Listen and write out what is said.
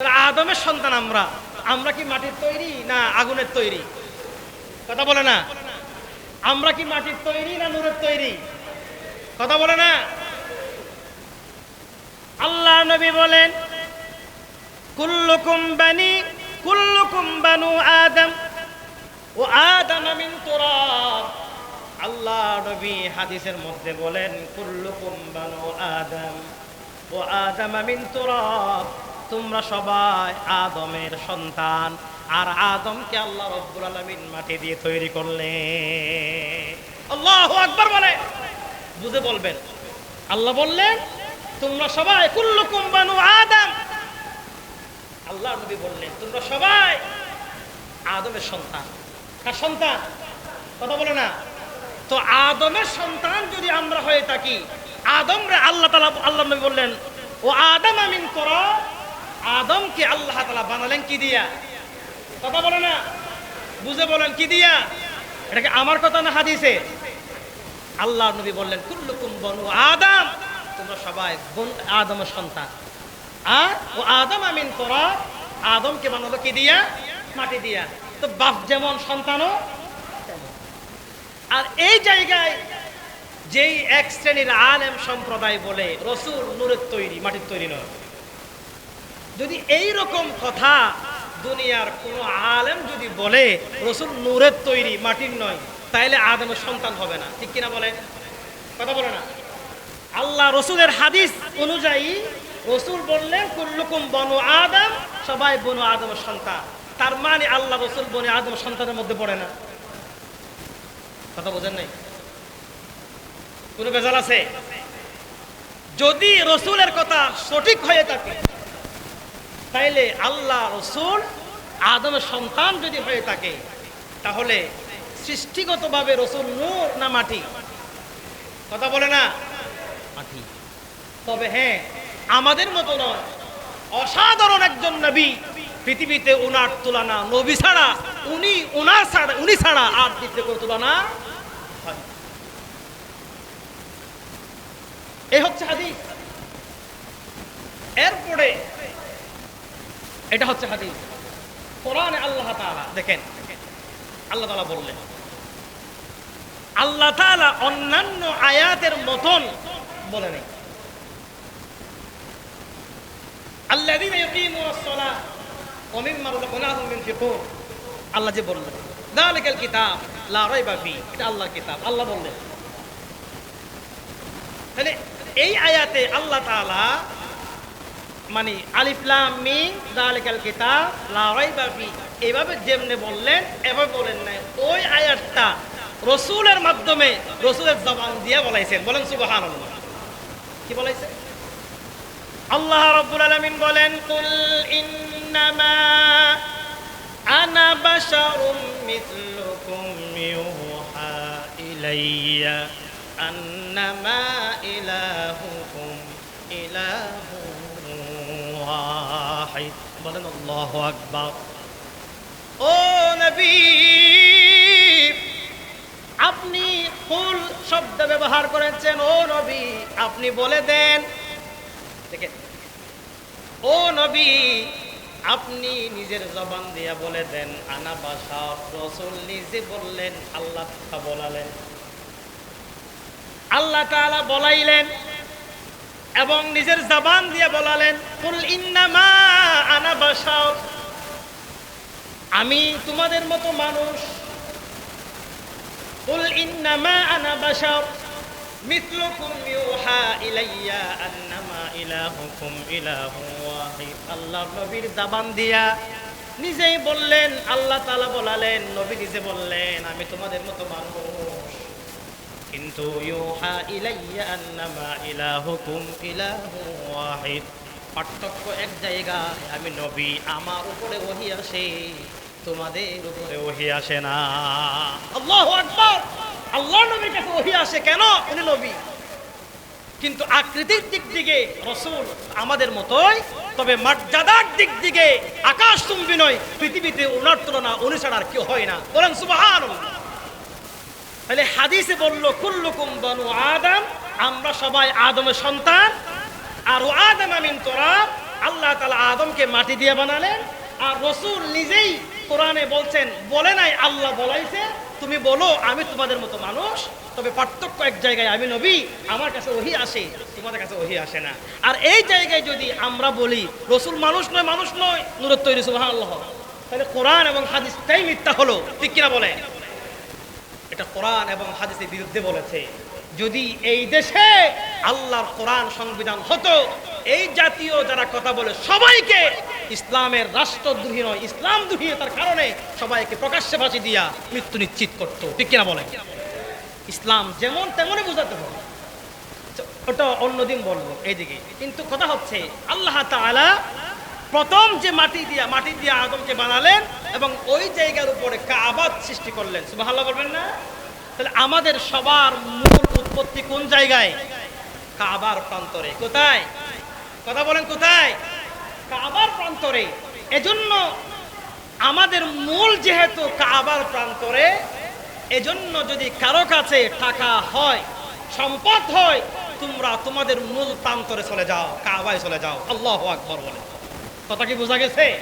আদমের সন্তান আমরা। আমরা কি মাটির তৈরি না আগুনের তৈরি? কথা বলে না। আমরা কি মাটির তৈরি না নূরের তৈরি? কথা বলে না। আল্লাহ নবী বলেন, কুল্লুকুম বানি, কুল্লুকুম বানু আদম, ও আদম মিন তুরাব। আল্লাহ নবী হাদিসের মধ্যে বলেন, কুল্লুকুম বানু আদম, ও আদম মিন তুরাব। তোমরা সবাই আদমের সন্তান। আর আদমকে আল্লাহ রব্বুল আলামিন মাটি দিয়ে তৈরি করলেন আল্লাহু আকবার বলে। বুঝে বলবেন। আল্লাহ বললেন, তোমরা সবাই কুল্লুকুম বানু আদম। আল্লাহ নবী বললেন, তোমরা সবাই আদমের সন্তান। কার সন্তান? কথা বলে না। তো আদমের সন্তান যদি আমরা হয়ে থাকি আদম রে আল্লাহ তালা আল্লাহ নবী বললেন, ও আদম আমিন কর আদমকে আল্লাহ তালা বানালেন কি দিয়া? কথা বলে না? বুঝে বলেন কি দিয়া? এটাকে আমার কথা না হাদিসে? আল্লাহ নবী বললেন, কুল্লুকুম বনু আদম। তোমরা সবাই বন আদমের সন্তান। আর ও আদম আমিন তোরা, আদমকে বানালো কি দিয়া? মাটি দিয়া। তো বাপ যেমন সন্তানও আর এই জায়গায় যেই এক শ্রেণির আলেম সম্প্রদায় বলে, রসুল নূরের তৈরি, মাটির তৈরি নয়। যদি এই রকম কথা দুনিয়ার কোনো আলেম যদি বলে, রসুল নূরের তৈরি, মাটির নয়, তাইলে আদমের সন্তান হবে না। ঠিক কিনা বলে? কথা বলে না? আল্লাহ রসুলের হাদিস অনুযায়ী রসুল বললেন, কুল্লুকুম বনু আদম সবাই বনু আদমের সন্তান। তার মানে আল্লাহ রসুল বনু আদম সন্তানের মধ্যে পড়ে না। কথা বোঝেন নাই? কোনো বেজাল আছে? যদি রসুলের কথা সঠিক হয়ে থাকে তাইলে আল্লাহ রসুল আদমের সন্তান যদি হয়ে থাকে, তাহলে সৃষ্টিগতভাবে রসুল নূর না মাটি? কথা বলে না? মাটি। তবে হ্যাঁ আমাদের মতো নয়। অসাধারণ একজন নবী পৃথিবীতে উনার তুলনা নবী ছাড়া, উনি উনার ছাড়া, উনি ছাড়া আর দ্বিতীয় কোনো তুলনা। এই হচ্ছে হাদিস। এরপরে এটা হচ্ছে হাদিস কোরআনে আল্লাহ তাআলা দেখেন আল্লাহ তাআলা বললেন আল্লাহ তাআলা অন্যান্য আয়াতের মতন বলে নেই الذين يقيمون الصلاة ومما رزقناهم ينفقون আল্লাহ যে বললেন ذلك الكتاب لا ريب فيه এটা আল্লাহর কিতাব আল্লাহ বললেন তাহলে এই আয়াতে আল্লাহ তাআলা মানে আলিফলাম মিম যালিকাল কিতাব, লা রাইবা ফি। এভাবে যেমনে বললেন, এভাবে বলেন নাই। ওই আয়াতটা রসুলের মাধ্যমে রসুলের জবান দিয়ে বলাইছেন। বলেন সুবহানাল্লাহ। কি বলাইছে? আল্লাহ রাব্বুল আলামিন বলেন, কুল ইন্নামা আনা বাশারুম মিথলুকুম ইউহা ইলাইয়া আন্নামা ইলাহুকুম ইলাহুন ওয়াহিদ বলেন আল্লাহু ও নবী, আপনি কুল শব্দ ব্যবহার করেছেন, ও নবী, আপনি বলে দেন। দেখেন, ও নবী, আপনি নিজের জবান দিয়া বলে দেন, আনা বাসা রসুল নিজে বললেন, আল্লাহ বলালেন। আল্লাহ তাআলা বলাইলেন এবং নিজের জবান দিয়ে বলালেন, কুল ইন্নামা আনা বাসা আমি তোমাদের মতো মানুষ। কুল ইন্নামা আনা বাশার। মিথলুকুম ইউহা ইলাইয়া আন্নামা ইলাহুকুম ইলাহু ওয়াহিদ। আল্লাহ নবীর জাবান দিয়া নিজেই বললেন, আল্লাহ তাআলা বলালেন, নবী নিজে বললেন, আমি তোমাদের মতো মানুষ। কিন্তু ইউহা ইলাইয়া আন্নামা ইলাহুকুম ইলাহু ওয়াহিদ। পার্থক্য এক জায়গায়, আমি নবী, আমার উপরে ওহি আসে, তোমাদের উপরে ওহি আসে না। আল্লাহু আকবার! আল্লাহ নবীর কাছে ওহি আসে কেন? উনি নবী। কিন্তু আকৃতির দিক থেকে রসুল আমাদের মতোই, তবে মর্যাদার দিক দিকে আকাশ চুম্বি নয়, পৃথিবীতে ওনার তুলনা ছাড়া আর কেউ হয় না। বলেন সুবহানাল্লাহ। তাহলে হাদিসে বলল, কুল্লুকুম বনু আদম আমরা সবাই আদমের সন্তান। আর ও আদম আমিন তোরা, আল্লাহ তালা আদমকে মাটি দিয়ে বানালেন। আর রসুল নিজেই কোরআনে বলছেন, বলে নাই, আল্লাহ বলাইছে, তুমি বলো, আমি তোমাদের মতো মানুষ। তবে পার্থক্য এক জায়গায়, আমি নবী, আমার কাছে ওহি আসে, তোমাদের কাছে ওহি আসে না। আর এই জায়গায় যদি আমরা বলি, রসুল মানুষ নয় মানুষ নয় নুরত তৈরি সুবাহ আল্লাহ তাহলে কোরআন এবং হাদিসটাই মিথ্যা হলো, ঠিক কিনা বলে এটা কোরআন এবং হাদিসের বিরুদ্ধে বলেছে। যদি এই দেশে আল্লাহর কোরআন সংবিধান হতো, এই জাতীয় যারা কথা বলে সবাইকে ইসলামের রাষ্ট্রদ্রোহী নয়, ইসলাম তার কারণে সবাইকে প্রকাশ্যে ফাঁসি দিয়া মৃত্যু নিশ্চিত করতো। ঠিক কিনা বলে ইসলাম যেমন তেমনই বোঝাতে হবে। ওটা অন্যদিন বলব, এইদিকে। কিন্তু কথা হচ্ছে, আল্লাহ তাআলা প্রথম যে মাটি দিয়া মাটি দিয়া আদমকে বানালেন এবং ওই জায়গার উপরে কাবাদ সৃষ্টি করলেন। সুবহানাল্লাহ বলবেন না? তাহলে আমাদের সবার মূল উৎপত্তি কোন জায়গায়? কাবার প্রান্তরে। কোথায়? কথা বলেন কোথায়? কাবার প্রান্তরে। এজন্য আমাদের মূল যেহেতু কাবার প্রান্তরে, এজন্য যদি কারও কাছে টাকা হয়, সম্পদ হয়, তোমরা তোমাদের মূল প্রান্তরে চলে যাও, কাবায় চলে যাও। আল্লাহ আকবর বলে। কথা কি বোঝা গেছে?